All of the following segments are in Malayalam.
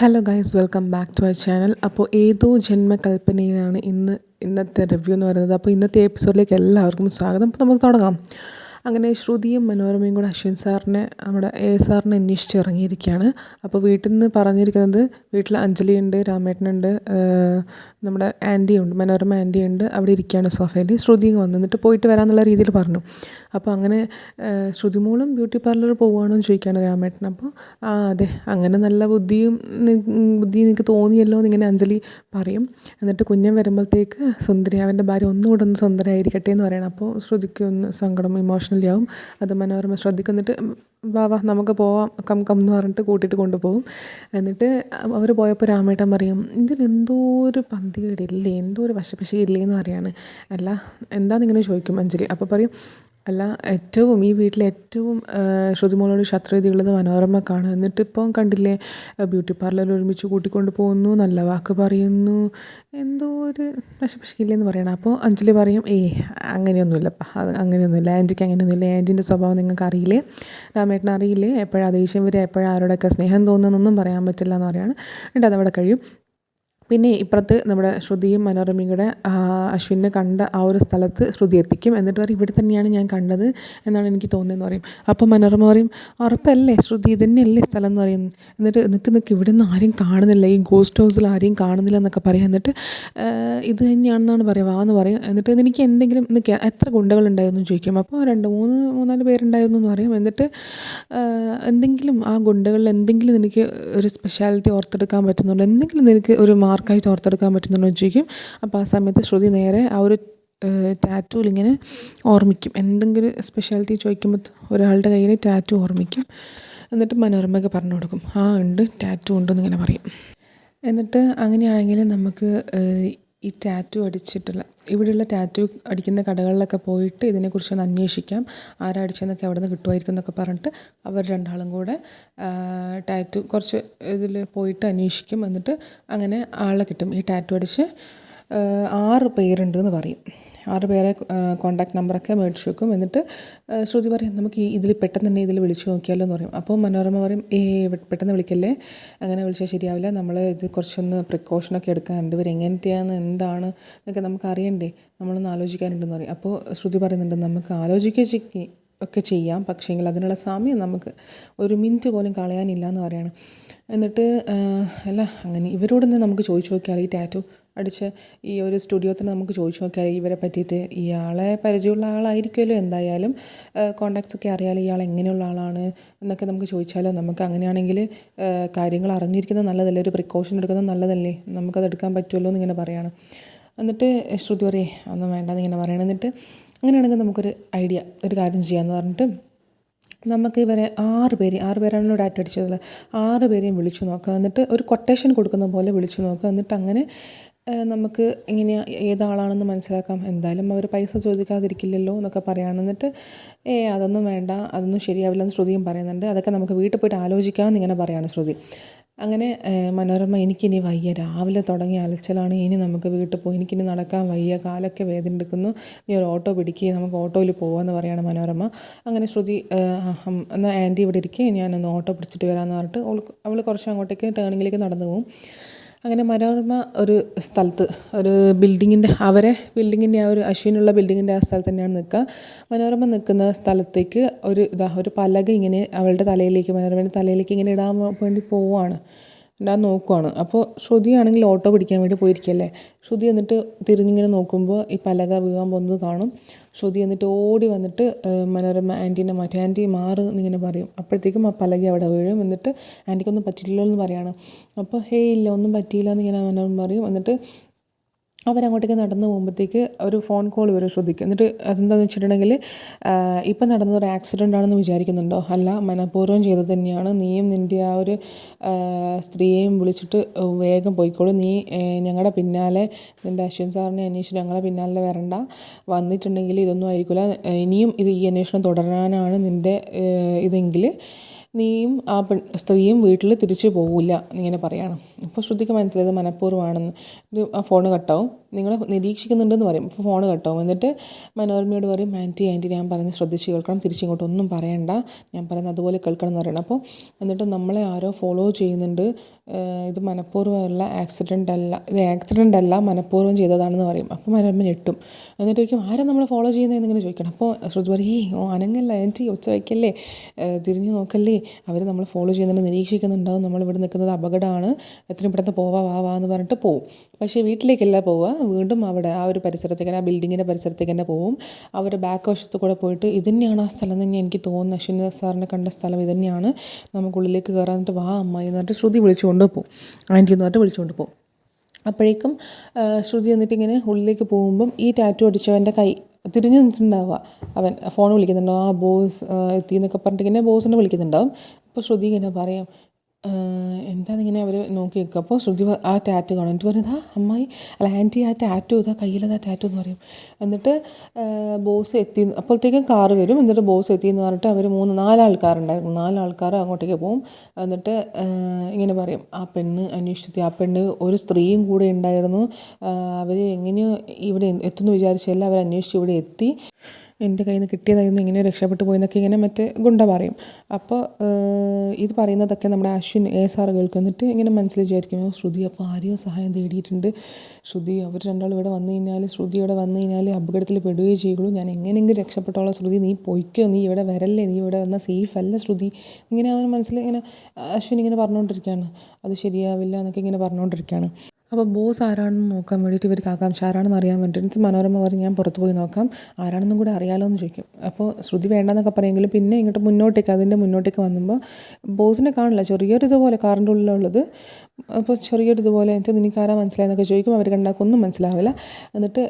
Hello guys welcome back to our channel അപ്പോൾ ഏതോ ജന്മകൽപ്പനയിലാണ് ഇന്ന് ഇന്നത്തെ റിവ്യൂ എന്ന് പറയുന്നത്. അപ്പോൾ ഇന്നത്തെ എപ്പിസോഡിലേക്ക് എല്ലാവർക്കും സ്വാഗതം. അപ്പോൾ നമുക്ക് തുടങ്ങാം. അങ്ങനെ ശ്രുതിയും മനോരമയും കൂടെ അശ്വിൻ സാറിനെ നമ്മുടെ എ സാറിനെ അന്വേഷിച്ച് ഇറങ്ങിയിരിക്കുകയാണ്. അപ്പോൾ വീട്ടിൽ നിന്ന് പറഞ്ഞിരിക്കുന്നത് വീട്ടിൽ അഞ്ജലി ഉണ്ട് രാമേട്ടനുണ്ട് നമ്മുടെ ആന്റി ഉണ്ട് മനോരമ ആന്റി ഉണ്ട് അവിടെ ഇരിക്കുകയാണ് സോഫയിൽ. ശ്രുതി വന്നു. എന്നിട്ട് പോയിട്ട് വരാമെന്നുള്ള രീതിയിൽ പറഞ്ഞു. അപ്പോൾ അങ്ങനെ ശ്രുതി മോളും ബ്യൂട്ടി പാർലർ പോവുകയാണോ എന്ന് ചോദിക്കുകയാണ് രാമേട്ടൻ. അപ്പോൾ ആ അതെ അങ്ങനെ നല്ല ബുദ്ധിയും ബുദ്ധി എനിക്ക് തോന്നിയല്ലോ എന്നിങ്ങനെ അഞ്ജലി പറയും. എന്നിട്ട് കുഞ്ഞൻ വരുമ്പോഴത്തേക്ക് സുന്ദരി അവന്റെ ഭാര്യ ഒന്നുകൂടെ ഒന്ന് സുന്ദരമായിരിക്കട്ടെ എന്ന് പറയണം. അപ്പോൾ ശ്രുതിക്ക് ഒന്ന് സങ്കടം ഇമോഷണലി ആവും അത് മനോരമ ശ്രദ്ധിക്കുന്നിട്ട് വാ വാ നമുക്ക് പോവാം. കം കം എന്ന് പറഞ്ഞിട്ട് കൂട്ടിയിട്ട് കൊണ്ടുപോകും. എന്നിട്ട് അവർ പോയപ്പോൾ രാമേട്ടൻ പറയും ഇതിൽ എന്തോ ഒരു പന്തികേടില്ലേ? എന്തോ ഒരു വശപശ ഇല്ലേ എന്ന് പറയാണ്. അല്ല എന്താണെന്നിങ്ങനെ ചോദിക്കും അഞ്ജലി? അപ്പോൾ പറയും അല്ല ഏറ്റവും ഈ വീട്ടിലെ ഏറ്റവും ശ്രുതിമോളോട് ശത്രുതയുള്ളത് എന്നിട്ട് എന്നിട്ടിപ്പം കണ്ടില്ലേ ബ്യൂട്ടി പാർലറിൽ ഒരുമിച്ച് കൂട്ടിക്കൊണ്ട് പോകുന്നു നല്ല വാക്ക് പറയുന്നു. എന്തോ ഒരു വശപശയില്ലെന്ന് പറയണം. അപ്പോൾ അഞ്ജലി പറയും ഏ അങ്ങനെയൊന്നുമില്ലപ്പ അത് അങ്ങനെയൊന്നുമില്ല. ആന്റിക്ക് അങ്ങനെയൊന്നുമില്ല. ആന്റിന്റെ സ്വഭാവം നിങ്ങൾക്ക് അറിയില്ലേ? രാമേട്ടൻ അറിയില്ലേ? എപ്പോഴാണ് ദേഷ്യം വരെ എപ്പോഴാണ് ആരോടൊക്കെ സ്നേഹം തോന്നുന്നതെന്നൊന്നും പറയാൻ പറ്റില്ല എന്ന് പറയാണ്. എന്നിട്ട് അതവിടെ കഴിയും. പിന്നെ ഇപ്പുറത്ത് നമ്മുടെ ശ്രുതിയും മനോരമയും കൂടെ അശ്വിനെ കണ്ട ആ ഒരു സ്ഥലത്ത് ശ്രുതി എത്തിക്കും. എന്നിട്ട് പറയും ഇവിടെ തന്നെയാണ് ഞാൻ കണ്ടത് എന്നാണ് എനിക്ക് തോന്നിയതെന്ന് പറയും. അപ്പോൾ മനോരമ പറയും ഉറപ്പല്ലേ? ശ്രുതി ഇതന്നെയല്ലേ തന്നെയല്ലേ സ്ഥലം എന്ന് പറയും. എന്നിട്ട് നിൽക്ക് നിൽക്ക് ഇവിടെ നിന്ന് ആരും കാണുന്നില്ല. ഈ ഗോസ്റ്റ് ഹൗസിൽ ആരെയും കാണുന്നില്ല എന്നൊക്കെ പറയും. എന്നിട്ട് ഇത് തന്നെയാണെന്നാണ് പറയുക. വാന്ന് പറയും. എന്നിട്ട് എനിക്ക് എന്തെങ്കിലും നിൽക്കുക എത്ര ഗുണ്ടകളുണ്ടായിരുന്നു ചോദിക്കും. അപ്പോൾ രണ്ട് മൂന്ന് മൂന്നാൽ പേരുണ്ടായിരുന്നു എന്ന് പറയും. എന്നിട്ട് എന്തെങ്കിലും ആ ഗുണ്ടകളിൽ എന്തെങ്കിലും എനിക്ക് ഒരു സ്പെഷ്യാലിറ്റി ഓർത്തെടുക്കാൻ പറ്റുന്നുണ്ടോ? എന്തെങ്കിലും എനിക്ക് ഒരു മാർക്കായി ചോർത്തെടുക്കാൻ പറ്റുന്നുണ്ടോ എന്ന് ചോദിക്കും. അപ്പോൾ ആ സമയത്ത് ശ്രുതി നേരെ ആ ഒരു ടാറ്റൂൽ ഇങ്ങനെ ഓർമ്മിക്കും. എന്തെങ്കിലും സ്പെഷ്യാലിറ്റി ചോദിക്കുമ്പോൾ ഒരാളുടെ കയ്യിൽ ടാറ്റു ഓർമ്മിക്കും. എന്നിട്ട് മനോരമയ്ക്ക് പറഞ്ഞു കൊടുക്കും. ആ ഉണ്ട് ടാറ്റു ഉണ്ട് ഇങ്ങനെ പറയും. എന്നിട്ട് അങ്ങനെയാണെങ്കിൽ നമുക്ക് ഈ ടാറ്റു അടിച്ചിട്ടുള്ള ഇവിടെയുള്ള ടാറ്റു അടിക്കുന്ന കടകളിലൊക്കെ പോയിട്ട് ഇതിനെക്കുറിച്ച് ഒന്ന് അന്വേഷിക്കാം. ആരാ അടിച്ചതെന്നൊക്കെ അവിടെ നിന്ന് കിട്ടുമായിരിക്കും എന്നൊക്കെ പറഞ്ഞിട്ട് അവർ രണ്ടാളും കൂടെ ടാറ്റു കുറച്ച് ഇതിൽ പോയിട്ട് അന്വേഷിക്കും. എന്നിട്ട് അങ്ങനെ ആളെ കിട്ടും. ഈ ടാറ്റു അടിച്ച് ആറ് പേരുണ്ടെന്ന് പറയും. ആറ് പേരെ കോൺടാക്ട് നമ്പറൊക്കെ മേടിച്ച് വെക്കും. എന്നിട്ട് ശ്രുതി പറയും നമുക്ക് ഈ ഇതിൽ പെട്ടെന്ന് തന്നെ ഇതിൽ വിളിച്ചു നോക്കിയാലോ എന്ന് പറയും. അപ്പോൾ മനോരമ പറയും ഏ പെട്ടെന്ന് വിളിക്കല്ലേ? അങ്ങനെ വിളിച്ചാൽ ശരിയാവില്ല. നമ്മൾ ഇത് കുറച്ചൊന്ന് പ്രിക്കോഷനൊക്കെ എടുക്കാനുണ്ട് ഇവർ എങ്ങനത്തെയാണ് എന്താണ് എന്നൊക്കെ നമുക്ക് അറിയണ്ടേ? നമ്മളൊന്ന് ആലോചിക്കാനുണ്ടെന്ന് പറയും. അപ്പോൾ ശ്രുതി പറയുന്നുണ്ട് നമുക്ക് ആലോചിക്കുക ഒക്കെ ചെയ്യാം. പക്ഷേങ്കിൽ അതിനുള്ള സമയം നമുക്ക് ഒരു മിനിറ്റ് പോലും കളയാനില്ല എന്ന് പറയാണ്. എന്നിട്ട് അല്ല അങ്ങനെ ഇവരോടൊന്ന് നമുക്ക് ചോദിച്ചു നോക്കിയാൽ ഈ ടാറ്റു അടിച്ച് ഈ ഒരു സ്റ്റുഡിയോ തന്നെ നമുക്ക് ചോദിച്ചു നോക്കിയാൽ ഇവരെ പറ്റിയിട്ട് ഇയാളെ പരിചയമുള്ള ആളായിരിക്കുമല്ലോ എന്തായാലും. കോണ്ടാക്ട്സ് ഒക്കെ അറിയാലോ ഇയാൾ എങ്ങനെയുള്ള ആളാണ് എന്നൊക്കെ നമുക്ക് ചോദിച്ചാലോ. നമുക്ക് അങ്ങനെയാണെങ്കിൽ കാര്യങ്ങൾ അറിഞ്ഞിരിക്കുന്നത് നല്ലതല്ലേ? ഒരു പ്രിക്കോഷൻ എടുക്കുന്നത് നല്ലതല്ലേ? നമുക്കത് എടുക്കാൻ പറ്റുമല്ലോ എന്നിങ്ങനെ പറയാണ്. എന്നിട്ട് ശ്രുതി പറയേ അതൊന്നും വേണ്ടെന്ന് ഇങ്ങനെ പറയണം. എന്നിട്ട് അങ്ങനെയാണെങ്കിൽ നമുക്കൊരു ഐഡിയ ഒരു കാര്യം ചെയ്യാമെന്ന് പറഞ്ഞിട്ട് നമുക്ക് ഇവരെ ആറ് പേര് ആറ് പേരാണല്ലോ ഡാറ്റ അടിച്ചത് ആറ് പേരെയും വിളിച്ചു നോക്കുക. എന്നിട്ട് ഒരു കൊട്ടേഷൻ കൊടുക്കുന്ന പോലെ വിളിച്ചു നോക്കുക. എന്നിട്ട് അങ്ങനെ നമുക്ക് എങ്ങനെയാണ് ഏതാളാണെന്ന് മനസ്സിലാക്കാം. എന്തായാലും അവർ പൈസ ചോദിക്കാതിരിക്കില്ലല്ലോ എന്നൊക്കെ പറയുകയാണ് ഏ അതൊന്നും വേണ്ട അതൊന്നും ശരിയാവില്ലെന്ന് ശ്രുതിയും പറയുന്നുണ്ട്. അതൊക്കെ നമുക്ക് വീട്ടിൽ പോയിട്ട് ആലോചിക്കാമെന്ന് ഇങ്ങനെ പറയുകയാണ് ശ്രുതി. അങ്ങനെ മനോരമ എനിക്കിനി വയ്യ. രാവിലെ തുടങ്ങി അലച്ചിലാണ്. ഇനി നമുക്ക് വീട്ടിൽ പോയി എനിക്കിനി നടക്കാൻ വയ്യ. കാലൊക്കെ വേദന എടുക്കുന്നു നീ ഒരു ഓട്ടോ പിടിക്കുക നമുക്ക് ഓട്ടോയിൽ പോകാമെന്ന് പറയുകയാണ് മനോരമ. അങ്ങനെ ശ്രുതി എന്നാൽ ആന്റി ഇവിടെ ഇരിക്കുക ഞാനൊന്ന് ഓട്ടോ പിടിച്ചിട്ട് വരാമെന്ന് പറഞ്ഞിട്ട് അവൾ കുറച്ച് അങ്ങോട്ടേക്ക് ടേണിങ്ങിലേക്ക് നടന്നു പോകും അങ്ങനെ മനോരമ ഒരു സ്ഥലത്ത് ഒരു ബിൽഡിങ്ങിന്റെ അവരെ ബിൽഡിങ്ങിന്റെ ആ ഒരു അശ്വിനുള്ള ബിൽഡിങ്ങിന്റെ ആ സ്ഥലത്ത് തന്നെയാണ് നിൽക്കുക. മനോരമ നിൽക്കുന്ന സ്ഥലത്തേക്ക് ഒരു ഇതാ ഒരു പലക ഇങ്ങനെ അവളുടെ തലയിലേക്ക് മനോരമയുടെ തലയിലേക്ക് ഇങ്ങനെ ഇടാൻ വേണ്ടി പോവുകയാണ്. ഞാൻ നോക്കുവാണ്. അപ്പോൾ ശ്രുതിയാണെങ്കിൽ ഓട്ടോ പിടിക്കാൻ വേണ്ടി പോയിരിക്കല്ലേ? ശ്രുതി എന്നിട്ട് തിരിഞ്ഞിങ്ങനെ നോക്കുമ്പോൾ ഈ പലക വീഴാൻ പോകുന്നത് കാണും. ശ്രുതി എന്നിട്ട് ഓടി വന്നിട്ട് മനോരമ ആന്റീനെ മാറ്റി. ആന്റി മാറ് എന്നിങ്ങനെ പറയും. അപ്പോഴത്തേക്കും ആ പലക അവിടെ വീഴും. എന്നിട്ട് ആന്റിക്കൊന്നും പറ്റില്ലല്ലോ എന്ന് പറയാണ്. അപ്പോൾ ഹേ ഇല്ല ഒന്നും പറ്റിയില്ല എന്നിങ്ങനെ മനോരമ പറയും. എന്നിട്ട് അവരങ്ങോട്ടേക്ക് നടന്ന് പോകുമ്പോഴത്തേക്ക് ഒരു ഫോൺ കോൾ വരെ ശ്രദ്ധിക്കും. എന്നിട്ട് അതെന്താണെന്ന് വെച്ചിട്ടുണ്ടെങ്കിൽ ഇപ്പം നടന്നൊരു ആക്സിഡന്റ് ആണെന്ന് വിചാരിക്കുന്നുണ്ടോ? അല്ല മനഃപൂർവം ചെയ്തത് തന്നെയാണ്. നീയും നിന്റെ ആ ഒരു സ്ത്രീയെയും വിളിച്ചിട്ട് വേഗം പോയിക്കോളൂ. നീ ഞങ്ങളുടെ പിന്നാലെ നിന്റെ അശ്വിൻ സാറിനെ അന്വേഷിച്ച് ഞങ്ങളെ പിന്നാലെ വരണ്ട. വന്നിട്ടുണ്ടെങ്കിൽ ഇതൊന്നും ആയിരിക്കില്ല ഇനിയും ഇത് ഈ അന്വേഷണം തുടരാനാണ് നിന്റെ ഇതെങ്കിൽ നീയും ആ പെൺ സ്ത്രീയും വീട്ടിൽ തിരിച്ചു പോവില്ല എന്നിങ്ങനെ പറയുകയാണ് അപ്പോൾ ശ്രുതിക്ക് മനസ്സിലായത് മനഃപൂർവമാണെന്ന്. ആ ഫോൺ കട്ടാവും നിങ്ങൾ നിരീക്ഷിക്കുന്നുണ്ടെന്ന് പറയും. അപ്പോൾ ഫോൺ കട്ടാവും എന്നിട്ട് മനോരമയോട് പറയും ആന്റി ആന്റി ഞാൻ പറയുന്നത് ശ്രദ്ധിച്ച് കേൾക്കണം. തിരിച്ചിങ്ങോട്ട് ഒന്നും പറയണ്ട. ഞാൻ പറയുന്നത് അതുപോലെ കേൾക്കണം എന്ന് പറയണം. അപ്പോൾ എന്നിട്ട് നമ്മളെ ആരോ ഫോളോ ചെയ്യുന്നുണ്ട്. ഇത് മനഃപൂർവമല്ല ആക്സിഡന്റ് അല്ല ഇത് ആക്സിഡന്റ് അല്ല മനഃപൂർവം ചെയ്തതാണെന്ന് പറയും. അപ്പോൾ മനോരമ ഞെട്ടും. എന്നിട്ട് ചോദിക്കും ആരാ നമ്മളെ ഫോളോ ചെയ്യുന്നതെന്ന് ഇങ്ങനെ ചോദിക്കണം? അപ്പോൾ ശ്രുതി പറയും ഏയ് ഓ അനങ്ങല്ല ആന്റി ഒച്ച വയ്ക്കല്ലേ? തിരിഞ്ഞു നോക്കല്ലേ? അവർ നമ്മൾ ഫോളോ ചെയ്യുന്നുണ്ട് നിരീക്ഷിക്കുന്നുണ്ടാവും. നമ്മളിവിടെ നിൽക്കുന്നത് അപകടമാണ്. എത്രയും പെട്ടെന്ന് പോവാ വാ വാ എന്ന് പറഞ്ഞിട്ട് പോവും. പക്ഷേ വീട്ടിലേക്കല്ല പോവുക വീണ്ടും അവിടെ ആ ഒരു പരിസരത്തേക്ക് ആ ബിൽഡിങ്ങിന്റെ പരിസരത്തേക്ക് തന്നെ പോവും. അവർ ബാക്ക് വശത്ത് കൂടെ പോയിട്ട് ഇത് തന്നെയാണ് ആ സ്ഥലം തന്നെ എനിക്ക് തോന്നുന്നു. അശ്വിനി സാറിനെ കണ്ട സ്ഥലം ഇത് തന്നെയാണ്. നമുക്കുള്ളിലേക്ക് കയറാനിട്ട് വാ അമ്മ എന്ന് പറഞ്ഞിട്ട് ശ്രുതി വിളിച്ചുകൊണ്ട് പോകും ആന്റി എന്ന് പറഞ്ഞിട്ട് വിളിച്ചുകൊണ്ട് പോകും അപ്പോഴേക്കും ശ്രുതി എന്നിട്ട് ഇങ്ങനെ ഉള്ളിലേക്ക് പോകുമ്പം ഈ ടാറ്റു അടിച്ചവന്റെ കൈ തിരിഞ്ഞു നിന്നിട്ടുണ്ടാവുക. അവൻ ഫോൺ വിളിക്കുന്നുണ്ടാവും ആ ബോസ് എത്തി എന്നൊക്കെ പറഞ്ഞിട്ട് ഇങ്ങനെ ബോസിനെ വിളിക്കുന്നുണ്ടാവും. അപ്പോൾ ശ്രുതി ഇങ്ങനെ പറയും എന്താണിങ്ങനെ അവർ നോക്കി നിൽക്കുക അപ്പോൾ ശ്രുതി ആ ടാറ്റു കാണും. എന്നിട്ട് പറയും ഇതാ അമ്മായി. അല്ല ആന്റി ആ ടാറ്റു ഇതാ കയ്യിലതാ ടാറ്റു എന്ന് പറയും. എന്നിട്ട് ബോസ് എത്തി അപ്പോഴത്തേക്കും കാറ് വരും. എന്നിട്ട് ബോസ് എത്തി എന്ന് പറഞ്ഞിട്ട് അവർ മൂന്ന് നാലാൾക്കാരുണ്ടായിരുന്നു. നാലാൾക്കാർ അങ്ങോട്ടേക്ക് പോകും എന്നിട്ട് ഇങ്ങനെ പറയും ആ പെണ്ണ് അന്വേഷിച്ചെത്തി. ആ പെണ്ണ് ഒരു സ്ത്രീയും കൂടെ ഉണ്ടായിരുന്നു. അവർ എങ്ങനെയോ ഇവിടെ എത്തുമെന്ന് വിചാരിച്ചല്ല അവർ അന്വേഷിച്ച് ഇവിടെ എത്തി. എന്റെ കയ്യിൽ നിന്ന് കിട്ടിയതായിരുന്നു ഇങ്ങനെ രക്ഷപ്പെട്ടു പോയെന്നൊക്കെ ഇങ്ങനെ മറ്റേ ഗുണ്ട പറയും. അപ്പോൾ ഇത് പറയുന്നതൊക്കെ നമ്മുടെ അശ്വിൻ എ സാർ കേൾക്കുന്നിട്ട് ഇങ്ങനെ മനസ്സിൽ വിചാരിക്കും ശ്രുതി അപ്പോൾ ആരെയോ സഹായം തേടിയിട്ടുണ്ട്. ശ്രുതി അവർ രണ്ടാളും ഇവിടെ വന്നു കഴിഞ്ഞാൽ ശ്രുതി ഇവിടെ വന്നു കഴിഞ്ഞാൽ അപകടത്തിൽ പെടുകയേ ചെയ്യുള്ളൂ. ഞാൻ എങ്ങനെയെങ്കിലും രക്ഷപ്പെട്ടോളാം. ശ്രുതി നീ പൊയ്ക്കോ നീ ഇവിടെ വരല്ലേ നീ ഇവിടെ വന്നാൽ സേഫ് അല്ല ശ്രുതി. ഇങ്ങനെ അവൻ മനസ്സിൽ ഇങ്ങനെ അശ്വിൻ ഇങ്ങനെ പറഞ്ഞുകൊണ്ടിരിക്കുകയാണ്. അത് ശരിയാവില്ല എന്നൊക്കെ ഇങ്ങനെ പറഞ്ഞുകൊണ്ടിരിക്കുകയാണ്. അപ്പോൾ ബോസ് ആരാണെന്ന് നോക്കാൻ വേണ്ടിയിട്ട് ഇവർക്ക് ആകാംക്ഷ. ആരാണെന്ന് അറിയാൻ വേണ്ടിയിട്ട്. മനോരമ പറഞ്ഞ് ഞാൻ പുറത്ത് പോയി നോക്കാം. ആരാണെന്നും കൂടെ അറിയാലോ എന്ന് ചോദിക്കും. അപ്പോൾ ശ്രുതി വേണ്ടെന്നൊക്കെ പറയുമെങ്കിലും പിന്നെ ഇങ്ങോട്ട് മുന്നോട്ടേക്ക് അതിന്റെ മുന്നോട്ടേക്ക് വന്നുമ്പോൾ ബോസിനെ കാണില്ല. ചെറിയൊരു ഇതുപോലെ കാറിന്റെ ഉള്ളിലുള്ളത്. അപ്പോൾ ചെറിയൊരു ഇതുപോലെ എന്നിട്ട് നിനക്ക് ആരാ മനസ്സിലായെന്നൊക്കെ ചോദിക്കും. അവർ കണ്ടാക്കൊന്നും മനസ്സിലാവില്ല. എന്നിട്ട്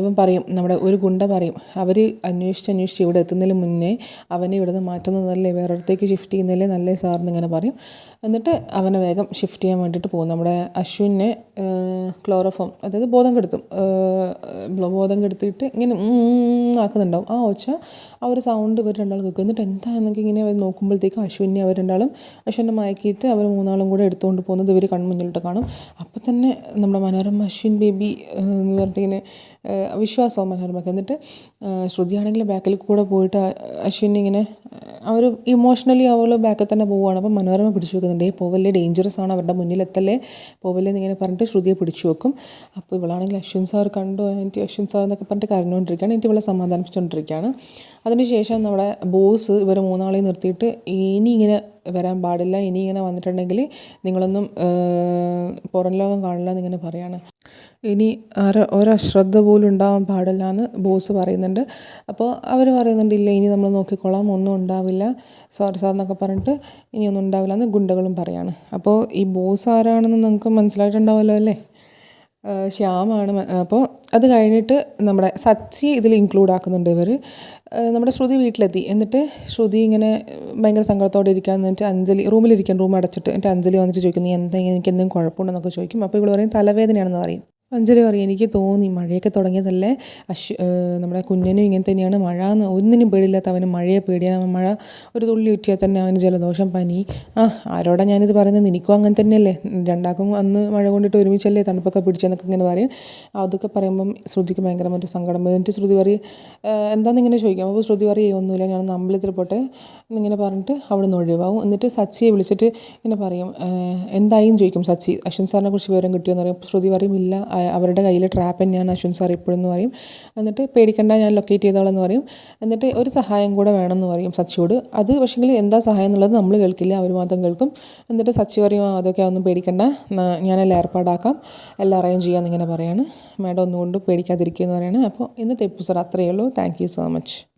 ഇവൻ പറയും നമ്മുടെ ഒരു ഗുണ്ട പറയും അവർ അന്വേഷിച്ച് അന്വേഷിച്ച് ഇവിടെ എത്തുന്നതിന് മുന്നേ അവനെ ഇവിടെ നിന്ന് മാറ്റുന്നതല്ലേ? വേറൊരിടത്തേക്ക് ഷിഫ്റ്റ് ചെയ്യുന്നതല്ലേ നല്ലേ സാറിന് ഇങ്ങനെ പറയും. എന്നിട്ട് അവനെ വേഗം ഷിഫ്റ്റ് ചെയ്യാൻ വേണ്ടിയിട്ട് പോകും. നമ്മുടെ അശ്വിനെ ക്ലോറോഫോം അതായത് ബോധം കെടുത്തും ബോധം കെടുത്തിയിട്ട് ഇങ്ങനെ ആക്കുന്നുണ്ടാവും. ആ ഒച്ച ആ ഒരു സൗണ്ട് ഇവർ രണ്ടാൾ കേൾക്കും. എന്നിട്ട് എന്താ എന്നൊക്കെ ഇങ്ങനെ അവർ നോക്കുമ്പോഴത്തേക്കും അശ്വിനെ അവർ രണ്ടാളും അശ്വിനെ മയക്കിയിട്ട് അവർ മൂന്നാളും കൂടെ എടുത്തുകൊണ്ട് പോകുന്നത് ഇവർ കൺമുന്നിലോട്ട് കാണും. അപ്പം തന്നെ നമ്മുടെ മനോരമ അശ്വിൻ ബേബി എന്ന് പറഞ്ഞിട്ട് ഇങ്ങനെ വിശ്വാസവും മനോരമയ്ക്ക്. എന്നിട്ട് ശ്രുതിയാണെങ്കിൽ ബാക്കിൽ കൂടെ പോയിട്ട് അശ്വിൻ അവർ ഇമോഷണലി അവൾ ബാക്കിൽ തന്നെ പോവുകയാണ്. അപ്പോൾ മനോരമ പിടിച്ചു വെക്കുന്നുണ്ട്. ഏ പോവല്ലേ ഡേഞ്ചറസ് ആണ്. അവരുടെ മുന്നിലെത്തല്ലേ. പോവല്ലേ എന്നിങ്ങനെ പറഞ്ഞിട്ട് ശ്രുതിയെ പിടിച്ചു വെക്കും. അപ്പോൾ ഇവളാണെങ്കിൽ അശ്വിൻ സാർ കണ്ടു? എനിക്ക് അശ്വിൻ സാർ എന്നൊക്കെ പറഞ്ഞിട്ട് കരഞ്ഞുകൊണ്ടിരിക്കുകയാണ്. എനിക്ക് ഇവളെ സമാധാനിപ്പിച്ചുകൊണ്ടിരിക്കുകയാണ്. അതിനുശേഷം നമ്മുടെ ബോസ് ഇവർ മൂന്നാളെയും നിർത്തിയിട്ട് ഇനി ഇങ്ങനെ വരാൻ പാടില്ല. ഇനി ഇങ്ങനെ വന്നിട്ടുണ്ടെങ്കിൽ നിങ്ങളൊന്നും പുറം ലോകം കാണില്ല എന്നിങ്ങനെ പറയാണ്. ഇനി ആരോ ഒരശ്രദ്ധ പോലും ഉണ്ടാവാൻ പാടില്ല എന്ന് ബോസ് പറയുന്നുണ്ട്. അപ്പോൾ അവർ പറയുന്നുണ്ട് ഇല്ല ഇനി നമ്മൾ നോക്കിക്കോളാം ഒന്നും ഉണ്ടാവില്ല സോറി സാർ എന്നൊക്കെ പറഞ്ഞിട്ട് ഇനിയൊന്നും ഉണ്ടാവില്ല എന്ന് ഗുണ്ടകളും പറയാണ്. അപ്പോൾ ഈ ബോസ് ആരാണെന്ന് നിങ്ങൾക്ക് മനസ്സിലായിട്ടുണ്ടാവുമല്ലോ അല്ലേ? ശ്യാമാണ്. അപ്പോൾ അത് കഴിഞ്ഞിട്ട് നമ്മുടെ സച്ചി ഇതിൽ ഇൻക്ലൂഡ് ആക്കുന്നുണ്ട് ഇവർ നമ്മുടെ ശ്രുതി വീട്ടിലെത്തി. എന്നിട്ട് ശ്രുതി ഇങ്ങനെ ഭയങ്കര സങ്കടത്തോടെ ഇരിക്കാൻ എന്നിട്ട് അഞ്ജലി റൂമിലിരിക്കാൻ റൂം അടച്ചിട്ട് എന്നിട്ട് അഞ്ജലി വന്നിട്ട് ചോദിക്കുന്നു നീ എന്താ എനിക്ക് എന്തെങ്കിലും കുഴപ്പമുണ്ടെന്നൊക്കെ ചോദിക്കും. അപ്പോൾ ഇവൾ പറയും തലവേദനയാണെന്ന് പറയും. അഞ്ജലി പറയും എനിക്ക് തോന്നി മഴയൊക്കെ തുടങ്ങിയതല്ലേ അശ്വ നമ്മുടെ കുഞ്ഞനും ഇങ്ങനെ തന്നെയാണ് മഴ എന്ന് ഒന്നിനും പേടിയില്ലാത്ത അവന് മഴയെ പേടിയാണ്. മഴ ഒരു തുള്ളി ഉറ്റിയാൽ തന്നെ അവന് ജലദോഷം പനി. ആ ആരോടാ ഞാനിത് പറയുന്നത്? എനിക്കും അങ്ങനെ തന്നെയല്ലേ? രണ്ടാക്കും അന്ന് മഴ കൊണ്ടിട്ട് ഒരുമിച്ചല്ലേ തണുപ്പൊക്കെ പിടിച്ചെന്നൊക്കെ ഇങ്ങനെ പറയും. അതൊക്കെ പറയുമ്പം ശ്രുതിക്ക് ഭയങ്കര ഭയങ്കരമായിട്ട് സങ്കടം എന്നിട്ട് ശ്രുതി പറയും എന്താണെന്ന് ഇങ്ങനെ ചോദിക്കാം? അപ്പോൾ ശ്രുതി പറയും ഒന്നുമില്ല ഞാൻ അമ്പലത്തിൽ പോട്ടെ. എന്നിങ്ങനെ പറഞ്ഞിട്ട് അവിടെ നിന്ന് ഒഴിവാകും എന്നിട്ട് സച്ചിയെ വിളിച്ചിട്ട് ഇങ്ങനെ പറയും എന്തായും? ചോദിക്കും സച്ചി. അശ്വിൻ സാറിനെ കുറിച്ച് വിവരം കിട്ടിയെന്ന് പറയും. ശ്രുതി പറയും ഇല്ല അവരുടെ കയ്യിൽ ട്രാപ്പ് തന്നെയാണ്. അശ്വിൻ സാർ ഇപ്പോഴെന്ന് പറയും. എന്നിട്ട് പേടിക്കണ്ട ഞാൻ ലൊക്കേറ്റ് ചെയ്തോളെന്ന് പറയും. എന്നിട്ട് ഒരു സഹായം കൂടെ വേണമെന്ന് പറയും സച്ചിയോട്. അത് പക്ഷേങ്കിൽ എന്താ സഹായം എന്നുള്ളത് നമ്മൾ കേൾക്കില്ല. അവർ മാത്രം കേൾക്കും. എന്നിട്ട് സച്ചി പറയും അതൊക്കെ ഒന്നും പേടിക്കണ്ട. ഞാനെല്ലാം ഏർപ്പാടാക്കാം. എല്ലാം അറേഞ്ച് ചെയ്യാമെന്നിങ്ങനെ പറയാണ്. മാഡം ഒന്നുകൊണ്ട് പേടിക്കാതിരിക്കുക എന്ന് പറയുന്നത് അപ്പോൾ ഇന്നത്തെ എപ്പിസോഡ് അത്രയേ ഉള്ളൂ. Thank you so much